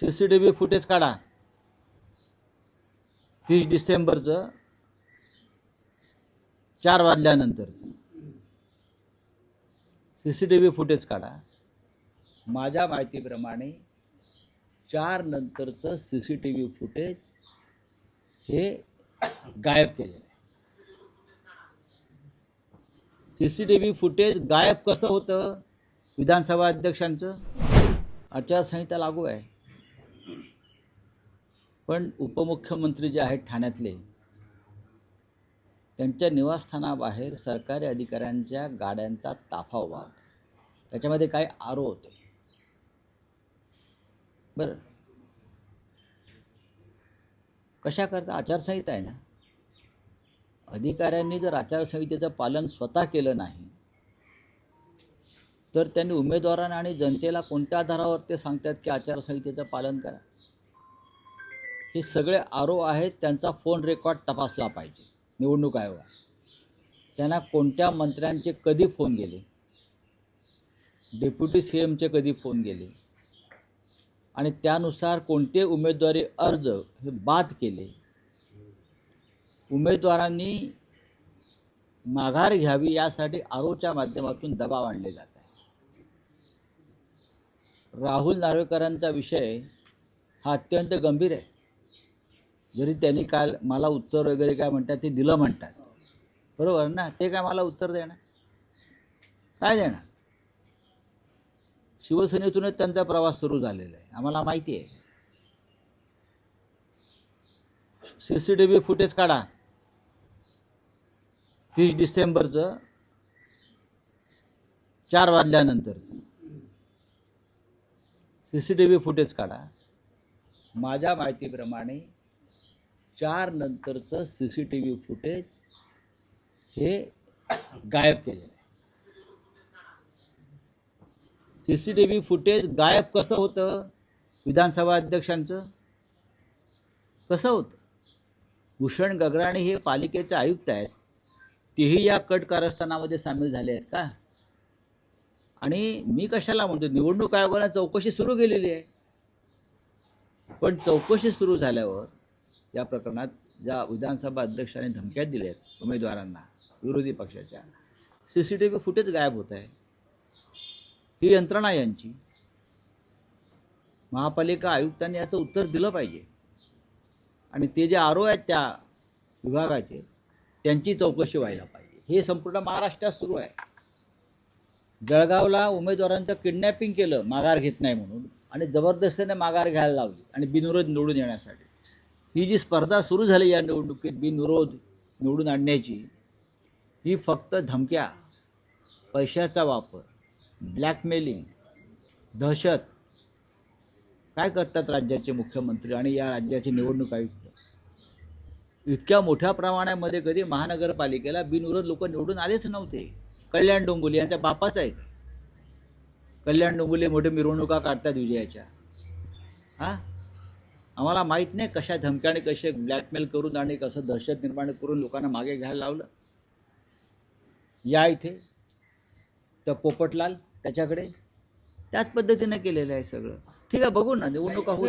C C T V footage काढा. तीस डिसेंबरचं चार वाजल्यानंतरचं C C T V footage काढा. माझ्या माहितीप्रमाणे चार नंतरचं C C T V footage हे गायब केलेलं आहे. C C T V footage गायब कसं होतं? विधानसभा अध्यक्षांचं आचारसंहिता लागू आहे. पण उपमुख्यमंत्री जे आहेत ठाण्यातले त्यांच्या निवासस्थानाबाहेर सरकारी अधिकाऱ्यांच्या गाड्यांचा ताफा उभा होता. त्याच्यामध्ये काही आरो होते. बरं. कशा करता आचारसंहिता आहे ना? अधिकाऱ्यांनी जर आचारसंहितेचं पालन स्वतः केलं नाही तर त्यांनी उमेदवारांना आणि जनतेला कोणत्या आधारावर ते सांगतात की आचारसंहितेचं पालन करा? हे सगळे आरो आहेत त्यांचा फोन रेकॉर्ड तपासला पाहिजे. निवडणूक आयोगात. त्यांना कोणत्या मंत्र्यांचे कधी फोन गेले? डेप्युटी सी एमचे कधी फोन गेले? आणि त्यानुसार कोणते उमेदवारी अर्ज हे बाद केले? उमेदवारांनी माघार घ्यावी यासाठी आरोच्या माध्यमातून दबाव आणले जात आहे. राहुल नार्वेकरांचा विषय हा अत्यंत गंभीर आहे. जरी त्यांनी काल मला उत्तर वगैरे काय म्हणतात ते दिलं म्हणतात. बरोबर ना? ते काय मला उत्तर देणार? काय देणार? शिवसेनेतूनच त्यांचा प्रवास सुरू झालेला आहे. आम्हाला माहिती आहे. C C T V footage काढा. तीस डिसेंबरचं चार वाजल्यानंतरचं. C C T V footage काढा. माझ्या माहितीप्रमाणे चार नंतरचं C C T V footage हे गायब केलेलं आहे. C C T V footage गायब कसं होतं? विधानसभा अध्यक्षांचं? कसं होतं? भूषण गगराणी हे पालिकेचे आयुक्त आहेत. तेही या कट कारस्थानामध्ये सामील झाले आहेत का? आणि मी कशाला म्हणतो निवडणूक आयोगानं चौकशी सुरू केलेली आहे. पण चौकशी सुरू झाल्यावर या प्रकरणात ज्या विधानसभा अध्यक्षांनी धमक्या दिल्या आहेत उमेदवारांना विरोधी पक्षाच्या C C T V footage गायब होत आहे. ही यंत्रणा यांची महापालिका आयुक्तांनी याचं उत्तर दिलं पाहिजे. आणि ते जे आरोप आहेत त्या विभागाचे त्यांची चौकशी व्हायला पाहिजे. हे संपूर्ण महाराष्ट्रात सुरू आहे. जळगावला उमेदवारांचं किडनॅपिंग केलं माघार घेत नाही म्हणून आणि जबरदस्तीने माघार घ्यायला लावली आणि बिनविरोध निवडून येण्यासाठी. ही जी स्पर्धा सुरू झाली या निवडणुकीत बिनविरोध निवडून आणण्याची ही फक्त धमक्या पैशाचा वापर ब्लॅकमेलिंग दहशत काय करतात राज्याचे मुख्यमंत्री आणि या राज्याचे निवडणूक आयुक्त? इतक्या मोठ्या प्रमाणामध्ये कधी महानगरपालिकेला बिनविरोध लोक निवडून आलेच नव्हते. कल्याण डोंगुली यांच्या बापाच आहे कल्याण डोंगुले मोठे मिरवणुका काढतात विजयाच्या. हां? आम्हाला माहीत नाही कशा धमक्याने कसे ब्लॅकमेल करून आणि कसं दहशत निर्माण करून लोकांना मागे घ्यायला लावलं. या इथे. तर पोपटलाल त्याच्याकडे. त्याच पद्धतीने केलेलं आहे सगळं. ठीक आहे बघू ना निवडणुका होऊ